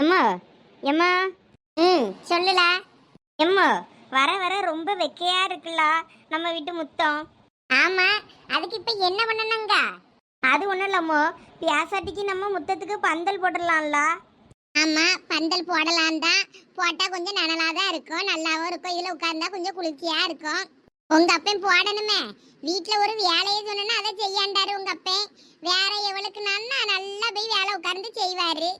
எம்மா எம்மா ம் சொல்லுல. எம்மா வர வர ரொம்ப வெக்கையா இருக்குல்ல. நம்ம வீட்டு முத்தம். ஆமா அதுக்கு இப்ப என்ன பண்ணணுங்க? அது ஒன்றும் இல்லம்மோ பியாசாட்டிக்கு நம்ம முத்தத்துக்கு பந்தல் போட்டுடலாம்ல. ஆமா பந்தல் போடலாம் தான். போட்டா கொஞ்சம் நனலா தான் இருக்கும். நல்லாவும் இருக்கும். இதுல உட்கார்ந்தா கொஞ்சம் குளிர்ச்சியா இருக்கும். உங்க அப்பன் போடணுமே. வீட்டுல ஒரு வேலையை சொன்னா அதை செய்யாண்டாரு உங்க அப்பன். வேற எவளுக்கு நான் நல்லா போய் வேலை உட்கார்ந்து செய்வாரு.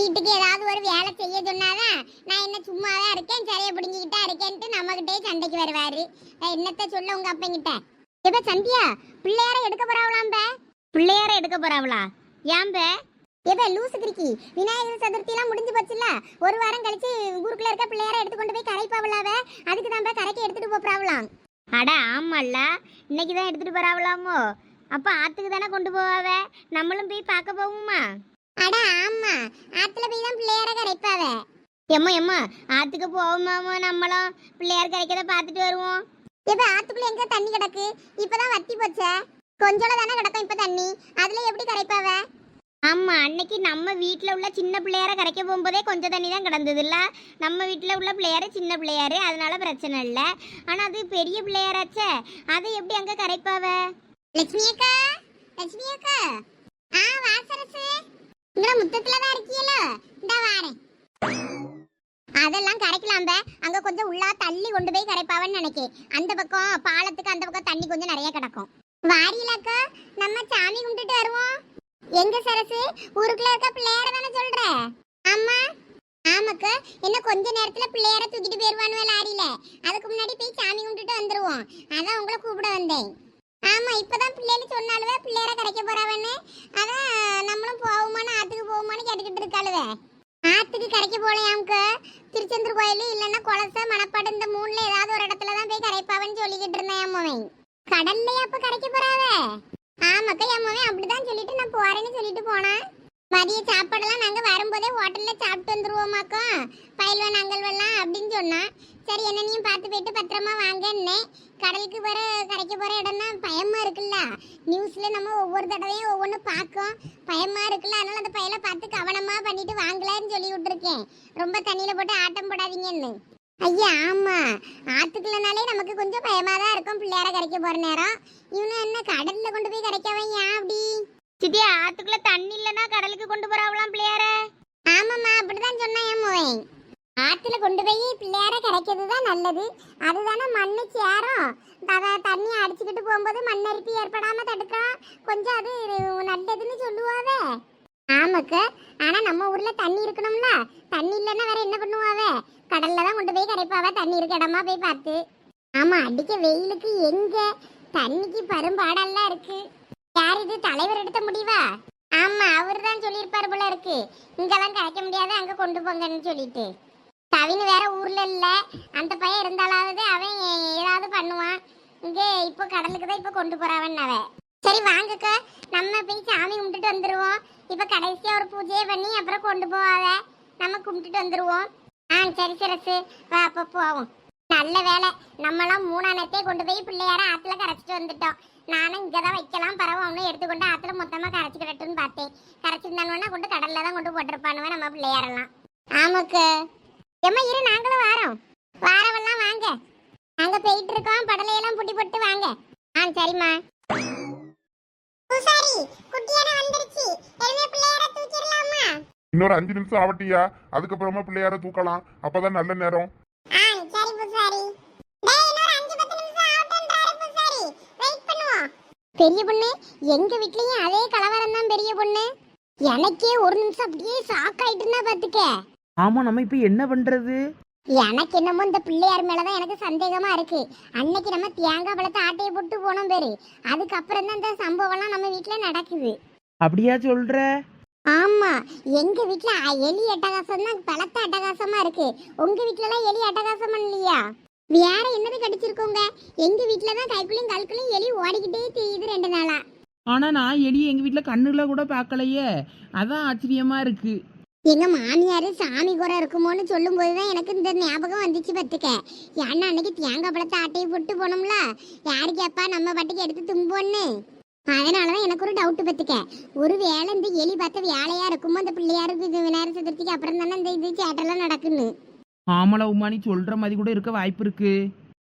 வீட்டுக்கு ஏதாவது ஒரு வேலை செய்ய சொன்னாதான் நான் என்ன சும்மா தான் இருக்கேன் சரியா பிடிங்கிக்கிட்டா இருக்கேன்ட்டு நம்மகிட்டே சண்டைக்கு வருவாரு. என்னத்த சொல்ல உங்க அப்பங்கிட்ட இப்ப சந்தியா பிள்ளையார எடுக்க போறாவளாம் பே பிள்ளையார எடுக்க போறாவளா? ஏன் பே லூசு கிறுக்கி விநாயகர் சதுர்த்தி எல்லாம் முடிஞ்சு போச்சுல ஒரு வாரம் கழிச்சு ஊருக்குள்ள இருக்க பிள்ளையார எடுத்து கொண்டு போய் கரைப்பாவளாவ? அதுக்கு தான் கரைக்கு எடுத்துட்டு போறாவளாம். அட ஆமால்ல. இன்னைக்கு தான் எடுத்துட்டு போறாவளாமோ? அப்ப ஆத்துக்கு தானே கொண்டு போவாவ? நம்மளும் போய் பார்க்க போவோமா? அட ஆமா. ஆத்துல போய் தான் பிள்ளையார கரைப்பாவ. எம்மா எம்மா ஆத்துக்கு போவோமாமோ நம்மளும். பிள்ளையார் கரைக்கதை பார்த்துட்டு வருவோம். இப்ப ஆத்துக்குள்ள எங்க தண்ணி கிடக்கு? இப்பதான் வத்தி போச்சே. கொஞ்சோட தானே கிடக்கும் இப்ப தண்ணி. அதுல எப்படி கரைப்பாவ? ஆமா அன்னைக்கு நம்ம வீட்ல உள்ள சின்ன பிள்ளையார கரைக்க போகும்போதே கொஞ்சம் தண்ணி தான் கிடந்தது இல்ல நம்ம வீட்ல உள்ள பிள்ளையாரு சின்ன பிள்ளையாரு அதனால பிரச்சனை இல்ல. ஆனா அது பெரிய பிள்ளையாராச்சே. அதை எப்படி அங்க கரைப்பாவ? லட்சுமி அக்கா லட்சுமி அக்கா. ஆ வாசரசு இங்க முத்தத்துல தான் இருக்கீல இந்த வாரேன். அதெல்லாம் கரைக்கலாம் அங்க கொஞ்சம் உள்ளா தள்ளி கொண்டு போய் கரைப்பாவன்னு நினைக்கேன். அந்த பக்கம் பாலத்துக்கு அந்த பக்கம் தண்ணி கொஞ்சம் நிறைய கிடக்கும். வாரியலக்கா நம்ம சாமி கும்பிட்டுட்டு வருவோம். எங்க சரசு? ஊருக்குள்ள இருக்க பிள்ளையார தானே சொல்ற? ஆமா ஆமாக்கா இன்னும் கொஞ்ச நேரத்துல பிள்ளையார தூக்கிட்டு போயிருவானுவே லாரியில. அதுக்கு முன்னாடி போய் சாமி கும்பிட்டுட்டு வந்துருவோம். அதான் உங்களை கூப்பிட வந்தேன். ஆமா இப்பதான் பிள்ளைகள் சொன்னாலுவே பிள்ளையார கரைக்க போறாவன்னு. அதான் நம்மளும் போவோமான்னு ஆத்துக்கு போவோமான்னு கேட்டுக்கிட்டு இருக்காளுவே. ஆத்துக்கு கரைக்க போலையாம்க்கு. திருச்செந்தூர் கோயில் இல்லைன்னா குளச மணப்பாடு இந்த மூணுல ஏதாவது ஒரு இடத்துல தான் போய் கரைப்பாவன்னு சொல்லிக்கிட்டு இருந்தேன் அம்மாவன் கடல்லையா அப்ப கரைக்க போறாவே? ஆமாக்கா அம்மாவன் அப்படிதான் சொல்லிட்டு நான் போறேன்னு சொல்லிட்டு போனேன். மதிய சாப்பாடெல்லாம் நாங்கள் வரும்போதே ஹோட்டலில் சாப்பிட்டு வந்துருவோமாக்கா. பயில்வன் அங்கல்வெல்லாம் அப்படின்னு சொன்னான் சரி என்னனையும் பார்த்து போயிட்டு பத்திரமா வாங்கன்னே கடலுக்கு போகிற கரைக்க போகிற இடம்னா பயமாக இருக்குல்ல. நியூஸில் நம்ம ஒவ்வொரு தடவையும் ஒவ்வொன்று பார்க்கோம். பயமாக இருக்குல்ல. அதனால் அந்த பையலை பார்த்து கவனமாக பண்ணிட்டு வாங்கலான்னு சொல்லி விட்டுருக்கேன். ரொம்ப தண்ணியில் போட்டு ஆட்டம் போடாதீங்கன்னு ஐயா ஆமாம் ஆற்றுக்குள்ளனாலே நமக்கு கொஞ்சம் பயமாக தான் இருக்கும். பிள்ளையார கரைக்க போகிற நேரம். இவனு என்ன கடலில் கொண்டு போய் கரைக்கவன் ஏன் அப்படி? சித்தி ஆத்துக்குள்ள தண்ணி இல்லைன்னா கடலுக்கு கொண்டு போறாவலாம் பிள்ளையார. ஆமாம்மா அப்படிதான் சொன்னேன் என் ஆற்றுல ஆத்துல கொண்டு போய் பிள்ளையார கரைக்கிறது தான் நல்லது. அதுதானே மண்ணு சேரும். அத தண்ணி அடிச்சுக்கிட்டு போகும்போது மண்ணரிப்பு ஏற்படாம தடுக்கலாம் கொஞ்சம் அது நல்லதுன்னு சொல்லுவாவே. ஆமாக்கு ஆனா நம்ம ஊர்ல தண்ணி இருக்கணும்ல. தண்ணி இல்லைன்னா வேற என்ன பண்ணுவாவே? கடல்ல தான் கொண்டு போய் கரைப்பாவ தண்ணி இருக்க இடமா போய் பார்த்து. ஆமா அடிக்க வெயிலுக்கு எங்க? தண்ணிக்கு பரும்பாடெல்லாம் இருக்கு. யார் இது? தலைவர் எடுத்த முடிவா? ஆமா அவர் தான் சொல்லியிருப்பாரு போல இருக்கு. இங்கெல்லாம் கிடைக்க முடியாது அங்க கொண்டு போங்கன்னு சொல்லிட்டு. கவின் வேற ஊர்ல இல்ல. அந்த பையன் இருந்தாலாவது அவன் ஏதாவது பண்ணுவான். இங்க இப்போ கடலுக்கு தான் இப்போ கொண்டு போறாவன் அவன். சரி வாங்கக்கா. நம்ம போய் சாமி கும்பிட்டுட்டு வந்துருவோம். இப்ப கடைசியா ஒரு பூஜையை பண்ணி அப்புறம் கொண்டு போவாத நம்ம கும்பிட்டுட்டு வந்துருவோம். ஆ சரி சரசு. வா அப்ப போவோம். நல்ல வேலை நம்மளாம் மூணானத்தே கொண்டு போய் பிள்ளையார ஆத்துல கரைச்சிட்டு வந்துட்டோம். நானும் இங்கே தான் வைக்கலாம். பரவ ஒன்றும் எடுத்துக்கொண்டு ஆற்றுல மொத்தமாக கரைச்சிக்கிடட்டுன்னு பார்த்தேன். கரைச்சிருந்தானுன்னா கொண்டு கடலில் தான் கொண்டு போட்டிருப்பானுவ நம்ம பிள்ளையாரெல்லாம். ஆமாக்கு. எம்மா இரு நாங்களும் வாரோம். வாரவெல்லாம் வாங்க. நாங்கள் போயிட்டு இருக்கோம். படலையெல்லாம் புட்டி போட்டு வாங்க. ஆ சரிம்மா. பூசாரி குட்டியான வந்துருச்சு. எருமே பிள்ளையார தூக்கிடலாமா? இன்னொரு அஞ்சு நிமிஷம் ஆவட்டியா. அதுக்கப்புறமா பிள்ளையார தூக்கலாம். அப்பதான் நல்ல நேரம் ஆ சரி பூசாரி டேய் இன்னொரு அஞ்சு பத்து நிமிஷம் ஆகட்டும்ன்றாரு பூசாரி வெயிட் பண்ணுவோம் பெரிய பொண்ணு எங்க வீட்லயும் அதே கலவரம் தான் பெரிய பொண்ணு. எனக்கே ஒரு நிமிஷம் அப்படியே ஷாக் ஆயிட்டுனா பாத்துக்க ஆமா நம்ம இப்ப என்ன பண்றது? எனக்கு என்னமோ இந்த பிள்ளையார் மேலதான் எனக்கு சந்தேகமா இருக்கு. அன்னைக்கு நம்ம தேங்காய் பழத்தை ஆட்டையை போட்டு போனோம் பேரு. அதுக்கப்புறம் தான் இந்த சம்பவம்லாம் நம்ம வீட்ல நடக்குது. அப்படியா சொல்ற? ஆமா எங்க வீட்ல அ- எலி அட்டகாசம் தான் பலத்த அட்டகாசமா இருக்கு. உங்க வீட்ல எல்லாம் எலி அட்டகாசம் இல்லையா வேற என்னது கடிச்சிருக்கோங்க? எங்க வீட்ல தான் கைக்குள்ளையும் கால்குள்ளையும் எலி ஓடிக்கிட்டே தெரியுது ரெண்டு நாளா. ஆனா நான் எலியை எங்க வீட்ல கண்ணுல கூட பார்க்கலையே அதான் ஆச்சரியமா இருக்கு. எங்க மாமியார் சாமி குறை இருக்குமோன்னு சொல்லும் போதுதான் எனக்கு இந்த ஞாபகம் வந்துச்சு பத்துக்க ஏன்னா அன்னைக்கு தேங்காய் பழத்தை ஆட்டையை போட்டு போனோம்ல. யாரு கேப்பா நம்ம பாட்டுக்கு எடுத்து தும்போன்னு அதனாலதான் எனக்கு ஒரு டவுட் பத்துக்க ஒருவேளை இந்த எலி பார்த்த வேலையா இருக்குமோ? அந்த பிள்ளையாருக்கு விநாயகர் சதுர்த்திக்கு அப்புறம் தானே இந்த இது சேட்டெல்லாம் நடக்குன்னு. ஆமலா உமா நீ சொல்ற மாதிரி கூட இருக்க வாய்ப்பு இருக்கு.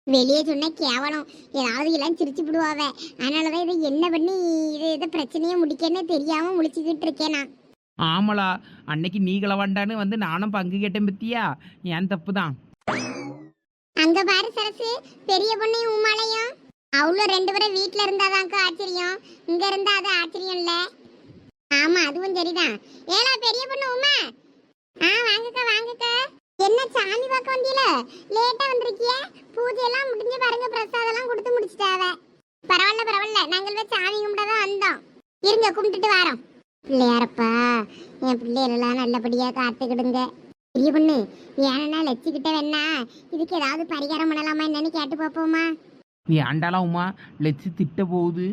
வெளியே சொன்னா கேவலம். ஏதாவது எல்லாம் சிரிச்சு விடுவாவ அதனாலதான் இதை என்ன பண்ணி இது இதை பிரச்சனையை முடிக்கன்னு தெரியாம முழிச்சுக்கிட்டு இருக்கேன் நான். ஆமலா அன்னைக்கு நீ கிளவாண்டான்னு வந்து நானும் பங்கு கேட்டேன் பத்தியா? என் தப்பு தான் அங்க பாரு சரசு பெரிய பொண்ணையும் உமாலையும் அவ்வளோ ரெண்டு பேரும் வீட்ல இருந்தாதாங்க ஆச்சரியம். இங்க இருந்தா அது ஆச்சரியம் இல்ல. ஆமா அதுவும் சரிதான். ஏலா பெரிய பொண்ணு உமா. ஆ வாங்கக்கா வாங்கக்கா. என்ன சாமி பார்க்க வந்தியில? லேட்டா வந்திருக்கிய. பூஜை எல்லாம் முடிஞ்சு பாருங்க பிரசாதம் எல்லாம் கொடுத்து முடிச்சிட்டாவ. பரவாயில்ல பரவாயில்ல. நாங்கள் போய் சாமி கும்பிட தான் வந்தோம். இருங்க கும்பிட்டுட்டு வரோம். பிள்ளையாரப்பா என் பிள்ளைகளெல்லாம் நல்லபடியா காத்துக்கிடுங்க. பெரிய பொண்ணு ஏன்னா லட்சிக்கிட்ட வேணா இதுக்கு ஏதாவது பரிகாரம் பண்ணலாமா என்னன்னு கேட்டு பார்ப்போமா? நீ ஆண்டாலாம் உமா லட்சி திட்ட போகுது.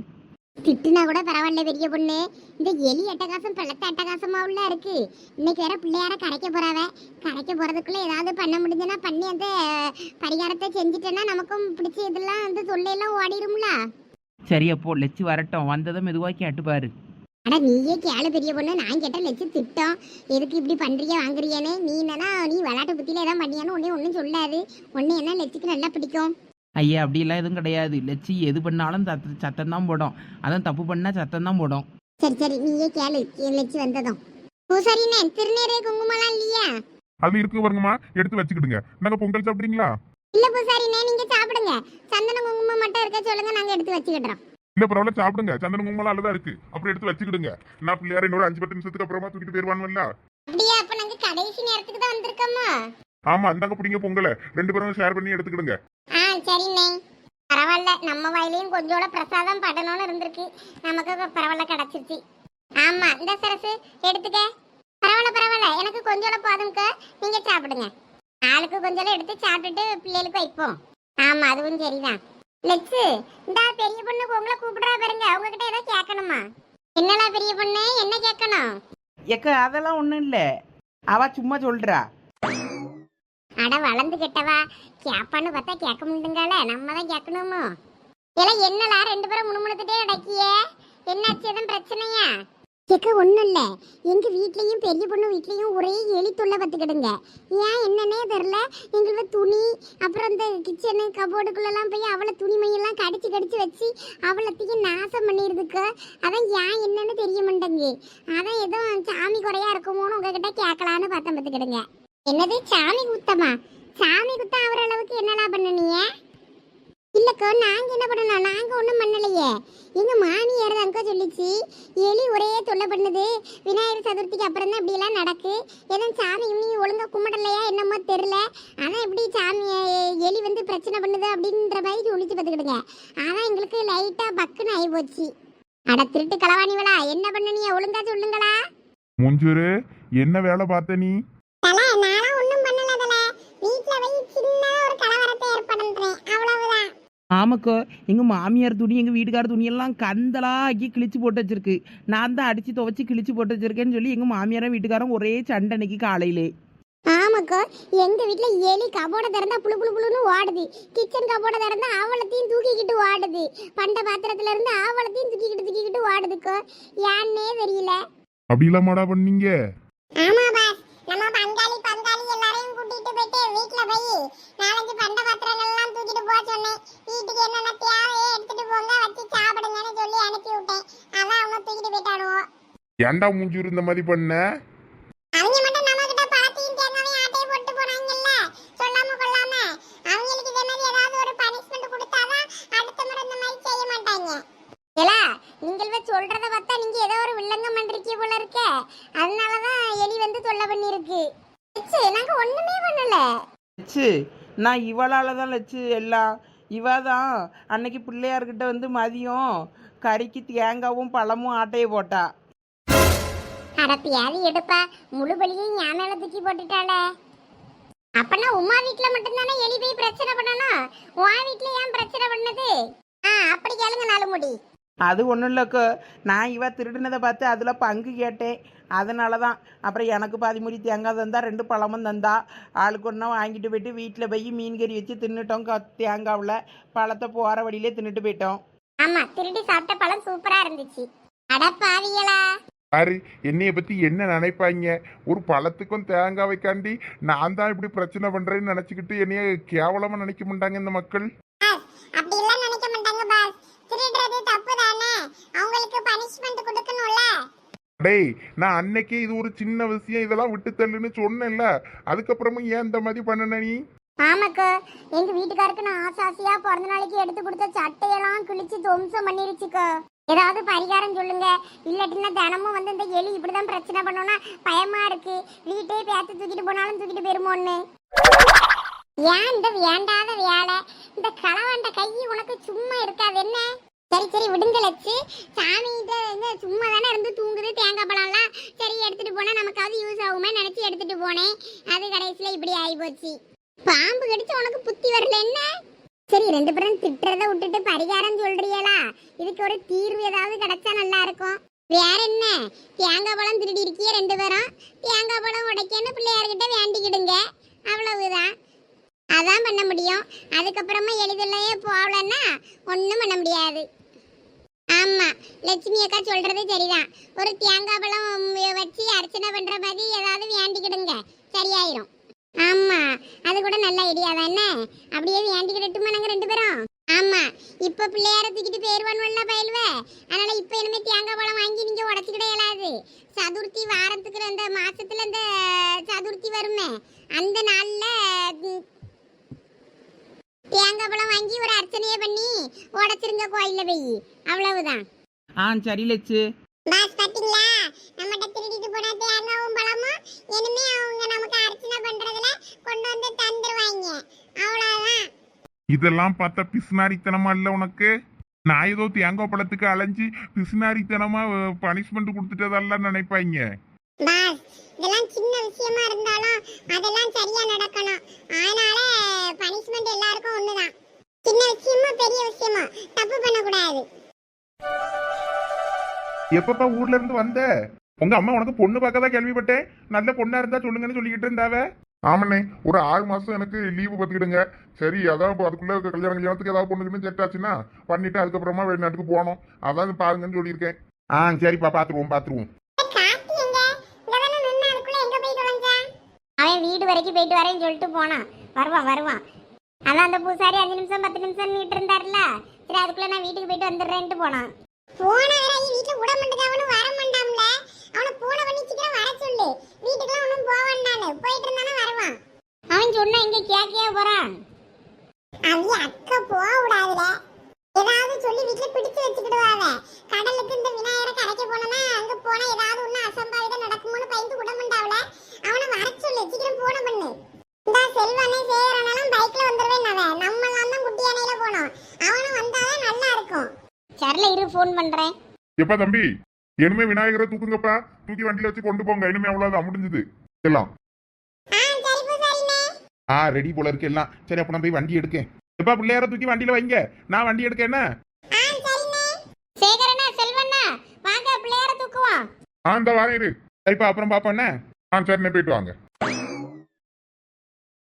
திட்டுனா கூட பரவாயில்ல பெரிய பொண்ணு. இந்த எலி அட்டகாசம் பழத்த அட்டகாசமா உள்ள இருக்கு. இன்னைக்கு வேற பிள்ளையார கரைக்க போறாவ. கரைக்க போறதுக்குள்ள ஏதாவது பண்ண முடிஞ்சுன்னா பண்ணி அந்த பரிகாரத்தை செஞ்சுட்டேன்னா நமக்கும் பிடிச்ச இதெல்லாம் வந்து தொல்லையெல்லாம் ஓடிடும்ல சரி அப்போ லெச்சு வரட்டும். வந்ததும் மெதுவாக கேட்டுப்பாரு அட நீயே கேளு பெரிய பொண்ணு. நான் கேட்ட லட்சு திட்டம். எதுக்கு இப்படி பண்றிய வாங்குறியேன்னு. நீ என்னன்னா நீ விளையாட்டு புத்தியில ஏதாவது பண்ணியான்னு உடனே ஒன்றும் சொல்லாது. ஒன்று என்ன லட்சுக்கு நல்லா பிடிக்கும்? ஐயா அப்படிலாம் எதுவும் கிடையாது. லெச்சு எது பண்ணாலும் சத்த சத்தம் தான் போடும். அதான் தப்பு பண்ணால் சத்தம் தான் போடும். சரி சரி நீயே கேளு. என் லட்சு வந்ததும். பூசாரிண்ணே திருநீரு குங்குமம்லாம் இல்லையா? அது இருக்கு பாருங்கம்மா. எடுத்து வச்சுக்கிடுங்க. நாங்க பொங்கல் சாப்பிட்றீங்களா? இல்ல பூசாரிண்ணே நீங்க சாப்பிடுங்க. சந்தன குங்குமம் மட்டும் இருக்க சொல்லுங்க நாங்க எடுத்து வச்சுக்கிடுறோம். இல்ல பரவாயில்ல சாப்பிடுங்க. சந்தன குங்குமம் அல்லதான் இருக்கு. அப்புறம் எடுத்து வச்சுக்கிடுங்க. நான் பிள்ளையார இன்னொரு அஞ்சு பத்து நிமிஷத்துக்கு அப்புறமா தூக்கிட்டு போயிருவானுல்ல அப்படியா? அப்ப நாங்க கடைசி நேரத்துக்கு தான் வந்திருக்கோமா? ஆமா அந்தாங்க பிடிங்க பொங்கலை. ரெண்டு பேரும் ஷேர் பண்ணி எடுத்துக்கிடுங்க. ஆ சரிண்ணே. பரவாயில்ல நம்ம வாயிலையும் கொஞ்சோட பிரசாதம் படணும்னு இருந்திருக்கு. நமக்கு பரவாயில்ல கிடைச்சிருச்சு. ஆமா இந்த சரசு எடுத்துக்க. பரவாயில்ல பரவாயில்ல. எனக்கு கொஞ்சோட போதும்க்கு நீங்க சாப்பிடுங்க. ஆளுக்கு கொஞ்சம் எடுத்து சாப்பிட்டுட்டு பிள்ளைகளுக்கு வைப்போம். ஆமா அதுவும் சரிதான். லெக்ஸு இந்த பெரிய பொண்ணு உங்களை கூப்பிடுறா பாருங்க. உங்ககிட்ட ஏதோ கேட்கணுமா? என்னடா பெரிய பொண்ணு? என்ன கேட்கணும்? எக்க அதெல்லாம் ஒன்றும் இல்லை. அவ சும்மா சொல்றா. அட வளர்ந்து கெட்டவா? கேப்பான்னு பார்த்தா கேட்க முடியுங்கால நம்ம தான் கேட்கணுமோ? எல்லாம் என்னலா? ரெண்டு பேரும் முணுமுணுத்துட்டே அடக்கியே என்னாச்சு? எதுவும் பிரச்சனையா? கேட்க ஒன்றும் இல்லை. எங்கள் வீட்லேயும் பெரிய பொண்ணு வீட்லேயும் ஒரே எலி தொல்லை பார்த்துக்கிடுங்க ஏன் என்னன்னே தெரில. எங்களுக்கு துணி அப்புறம் இந்த கிச்சனு கபோர்டுக்குள்ளெல்லாம் போய் அவளை துணிமையெல்லாம் கடிச்சு கடிச்சு வச்சு அவளத்தையும் நாசம் பண்ணிடுதுக்கு. அதான் ஏன் என்னன்னு தெரிய மாட்டேங்கு அதான் எதுவும் சாமி குறையா இருக்குமோன்னு உங்ககிட்ட கேட்கலான்னு பார்த்தேன் பார்த்துக்கிடுங்க. என்னது? சாமி குத்தமா? சாமி குத்த ஆகிற அளவுக்கு என்னலாம் பண்ணனீங்க? இல்லக்கா நாங்க என்ன பண்ணணும் நாங்க ஒண்ணும் பண்ணலையே. எங்க மாமியார் தாங்க சொல்லிச்சு. எலி ஒரே தொல்லை பண்ணுது. விநாயகர் சதுர்த்திக்கு அப்புறம் தான் இப்படி எல்லாம் நடக்கு. எதுவும் சாமி நீ ஒழுங்கா கும்பிடலையா என்னமோ தெரியல. ஆனா இப்படி சாமி எலி வந்து பிரச்சனை பண்ணுது அப்படின்ற மாதிரி ஒழிச்சு பார்த்துக்கிடுங்க. ஆனா எங்களுக்கு லைட்டா பக்குன்னு ஆகி போச்சு. அட திருட்டு களவாணிவளா என்ன பண்ணனீங்க ஒழுங்கா சொல்லுங்களா. முஞ்சூரு என்ன வேலை பார்த்த நீ? ஆமாக்கோ எங்கள் மாமியார் துணி எங்கள் வீட்டுக்கார துணியெல்லாம் கந்தலா ஆக்கி கிழிச்சு போட்டு வச்சிருக்கு. நான் தான் அடித்து துவைச்சி கிழிச்சு போட்டு வச்சிருக்கேன்னு சொல்லி எங்கள் மாமியாரும் வீட்டுக்காரும் ஒரே சண்டை அன்னைக்கு காலையிலே. ஆமாக்கா எங்க வீட்ல எலி கபோர்ட திறந்தா புளு புளு புளுன்னு ஓடுது. கிச்சன் கபோர்ட திறந்தா ஆவலத்தையும் தூக்கிக்கிட்டு ஓடுது. பண்ட பாத்திரத்துல இருந்து ஆவலத்தையும் தூக்கிக்கிட்டு தூக்கிக்கிட்டு ஓடுதுக்கோ. ஏன்னே தெரியல. அப்படி இல்லாமடா பண்ணீங்க? ஆமா பாஸ் நம்ம பங்காளி பங்காளி எல்லாரையும் கூட்டிட்டு போயிட்டு வீட்ல போய் நாலஞ்சு பண்ட பாத்திரங்கள் எல்லாம் தூக்கிட்டு போக சொன்னேன். வீட்டுக்கு என்னென்ன தேவையோ எடுத்துட்டு போங்க வச்சு சாப்பிடுங்கன்னு சொல்லி அனுப்பி விட்டேன் அதான் அவங்க தூக்கிட்டு போயிட்டாடுவோம் ஏன்டா மூஞ்சி இருந்த மாதிரி பண்ண அவங்க மட்டும் நம்ம கிட்ட பழத்தையும் தேங்காவையும் ஆட்டையை போட்டு போனாங்கல்ல சொல்லாம கொள்ளாம அவங்களுக்கு இதே மாதிரி ஏதாவது ஒரு பனிஷ்மெண்ட் கொடுத்தாதான் அடுத்த முறை இந்த மாதிரி செய்ய மாட்டாங்க ஏலா நீங்கள் போய் சொல்றத பார்த்தா நீங்க ஏதோ ஒரு வில்லங்கம் பண்றீங்க போல இருக்கே அதனாலதான் எலி வந்து தொல்லை பண்ணிருக்கு ச்சே, நாங்க ஒண்ணுமே பண்ணல லட்சு நான் இவளால் தான் லட்சு எல்லாம். இவ தான் அன்னைக்கு பிள்ளையார்கிட்ட வந்து மதியம் கறிக்கு தேங்காவும் பழமும் ஆட்டையை போட்டா. அட எடுப்பா. முழு பலியும் என் மேல தூக்கி போட்டுட்டாளே. அப்பனா உமா வீட்ல மட்டும்தானே எலி போய் பிரச்சனை பண்ணணும்? உன் வீட்ல ஏன் பிரச்சனை பண்ணது? ஆ அப்படி கேளுங்க நாலு முடி. அது ஒன்றும் இல்லைக்கோ. நான் இவ திருடினதை பார்த்து அதில் பங்கு கேட்டேன். அதனால தான் அப்புறம் எனக்கு பாதி முடி தேங்காய் தந்தா ரெண்டு பழமும் தந்தா. ஆளுக்கு ஒன்றா வாங்கிட்டு போயிட்டு வீட்டில் போய் மீன் கறி வச்சு தின்னுட்டோம். க தேங்காவில் பழத்தை போகிற வழியிலே தின்னுட்டு போயிட்டோம். ஆமா திருடி சாப்பிட்ட பழம் சூப்பரா இருந்துச்சு. அடப்பாவியலா பாரு என்னைய பத்தி என்ன நினைப்பாங்க? ஒரு பழத்துக்கும் தேங்காய் வைக்காண்டி நான் தான் இப்படி பிரச்சனை பண்றேன்னு நினைச்சுக்கிட்டு என்னைய கேவலமா நினைக்க மாட்டாங்க இந்த மக்கள். அப்படி எல்லாம் நினைக்க மாட்டாங்க பாஸ் திருடுறது தப்பு தானே அவங்களுக்கு பனிஷ்மெண்ட் கொடுக்கணும்ல டேய் நான் அன்னைக்கே இது ஒரு சின்ன விஷயம் இதெல்லாம் விட்டு தள்ளுன்னு சொன்னேன்ல. அதுக்கப்புறமும் ஏன் இந்த மாதிரி பண்ணன நீ? ஆமாக்கா எங்க வீட்டுக்காருக்கு நான் ஆசை ஆசையா பிறந்த நாளைக்கு எடுத்து கொடுத்த சட்டையெல்லாம் கிழிச்சு துவம்சம் பண்ணிருச்சுக்கா. ஏதாவது பரிகாரம் சொல்லுங்க. இல்லாட்டினா தினமும் வந்து இந்த எலி இப்படிதான் பிரச்சனை பண்ணோம்னா பயமா இருக்கு. வீட்டே பேத்து தூக்கிட்டு போனாலும் தூக்கிட்டு போயிருமோன்னு. ஏன் இந்த வேண்டாத வேலை? இந்த களவாண்ட கை உனக்கு சும்மா இருக்காது என்ன? சரி சரி விடுங்க லட்சு. சாமிகிட்ட சும்மா தானே இருந்து தூங்குது தேங்காய் பழம்லாம் சரி எடுத்துட்டு போனா நமக்காவது யூஸ் ஆகுமே நினைச்சு எடுத்துட்டு போனேன். அது கடைசியில இப்படி ஆகி போச்சு பாம்பு கடிச்சு உனக்கு புத்தி வரல என்ன? சரி ரெண்டு பேரும் திட்டுறத விட்டுட்டு பரிகாரம் சொல்றியலா இதுக்கு ஒரு தீர்வு ஏதாவது கிடைச்சா நல்லா இருக்கும். வேற என்ன? தேங்காய் பழம் திருடி இருக்கிய ரெண்டு பேரும். தேங்காய் பழம் உடைக்கன்னு பிள்ளையார்கிட்ட வேண்டிக்கிடுங்க. அவ்வளவுதான். அதான் பண்ண முடியும். அதுக்கப்புறமா எளிதில்லையே போகலன்னா ஒன்றும் பண்ண முடியாது. லட்சுமி அக்கா சொல்றது சரிதான். ஒரு தேங்காய் பழம் வச்சு அர்ச்சனை பண்ற மாதிரி ஏதாவது வேண்டிக்கிடுங்க. சரியாயிரும். ஆமா அது கூட நல்ல ஐடியா தானே? அப்படியே வேண்டிக்கிடட்டுமா நாங்க ரெண்டு பேரும்? ஆமா இப்ப பிள்ளையார தூக்கிட்டு போயிருவானுவல்ல பயிலுவ? அதனால இப்ப இனிமே தேங்காய் பழம் வாங்கி நீங்க உடச்சுக்கிட இயலாது. சதுர்த்தி வாரத்துக்கு அந்த மாசத்துல அந்த சதுர்த்தி வருமே அந்த நாள்ல தேங்காய் பழம் வாங்கி ஒரு அர்ச்சனையை பண்ணி உடைச்சிருங்க கோயில்ல போய். அவ்வளவுதான். ஆ சரி லட்சு பாஸ் பாத்தீங்களா? நம்மகிட்ட திருடிட்டு போன தேங்காவும் பழமும்? இனிமே அவங்க நமக்கு அர்ச்சனை பண்றதுல கொண்டு வந்து தந்துருவாங்க. அவ்வளவுதான். இதெல்லாம் பார்த்தா பிசுனாரித்தனமா இல்ல உனக்கு? நான் ஏதோ தேங்காய் பழத்துக்கு அலைஞ்சு பிசுனாரித்தனமா பனிஷ்மெண்ட் கொடுத்துட்டதெல்லாம் நினைப்பாங்க. பாஸ் இதெல்லாம் சின்ன விஷயமா இருந்தாலும் அதெல்லாம் சரியா நடக்கணும். அதனால பனிஷ்மெண்ட் எல்லாருக்கும் ஒண்ணுதான். சின்ன விஷயமா பெரிய விஷயமா தப்பு பண்ணக்கூடாது. எப்பப்பா ஊர்ல இருந்து வந்த? உங்க அம்மா உனக்கு பொண்ணு பார்க்க தான் கேள்விப்பட்டேன்? நல்ல பொண்ணா இருந்தா சொல்லுங்கன்னு சொல்லிக்கிட்டு இருந்தாவ? ஆமாண்ணே ஒரு ஆறு மாசம் எனக்கு லீவு பார்த்துக்கிடுங்க சரி அதான் இப்போ அதுக்குள்ள கல்யாணம் கல்யாணத்துக்கு ஏதாவது பொண்ணுக்குன்னு செட் ஆச்சுன்னா பண்ணிட்டு அதுக்கப்புறமா வெளிநாட்டுக்கு போகணும். அதான் பாருங்கன்னு சொல்லியிருக்கேன். ஆ சரிப்பா பாத்துருவோம் பாத்துருவோம். அவன் வீடு வரைக்கும் போயிட்டு வரேன்னு சொல்லிட்டு போனான். வருவான் வருவான். அதான் அந்த பூசாரி அஞ்சு நிமிஷம் பத்து நிமிஷம் நீட்டு இருந்தாருல சரி அதுக்குள்ள நான் வீட்டுக்கு போயிட்டு வந்துடுறேன்ட்டு போனான். போன வீட்டுல விட மாட்டேங்க வர மாட்டான்ல அவனை போன பண்ணி சீக்கிரம் வர சொல்லு வீட்டுக்குலாம் ஒன்றும் போவான்டானு போயிட்டு இருந்தானே வருவான் அவன் சொன்னா இங்க கேக்கையா போறான் அவிய அக்கா போக விடாதுல ஏதாவது சொல்லி வீட்டுல பிடிச்சு வச்சுக்கிடுவாங்க கடலுக்கு இந்த விநாயகரை கரைக்க போனோம்னா அங்க போனா ஏதாவது ஒண்ணு அசம்பாவிதம் நடக்குமோன்னு பயந்து விட மாட்டாவல அவனை வர சொல்லு சீக்கிரம் போன பண்ணு இந்த செல்வனே சேரனாலும் பைக்ல வந்துருவேன் அவன் நம்ம எல்லாம் தான் குட்டி யானையில போனோம் அவனும் வந்தாதான் நல்லா இருக்கும் சரில இரு ஃபோன் பண்றேன். எப்பா தம்பி? இனிமே விநாயகரை தூக்குங்கப்பா. தூக்கி வண்டியில வச்சு கொண்டு போங்க. இனிமே அவ்வளவுதான் முடிஞ்சது எல்லாம் ஆ ரெடி போல இருக்கு எல்லாம். சரி அப்ப நான் போய் வண்டி எடுக்கேன். எப்பா பிள்ளையார தூக்கி வண்டியில வைங்க. நான் வண்டி எடுக்க என்ன? ஆ இந்த வாரம் இரு. சரிப்பா அப்புறம் பாப்பா என்ன? ஆ சரிண்ணே போயிட்டு வாங்க.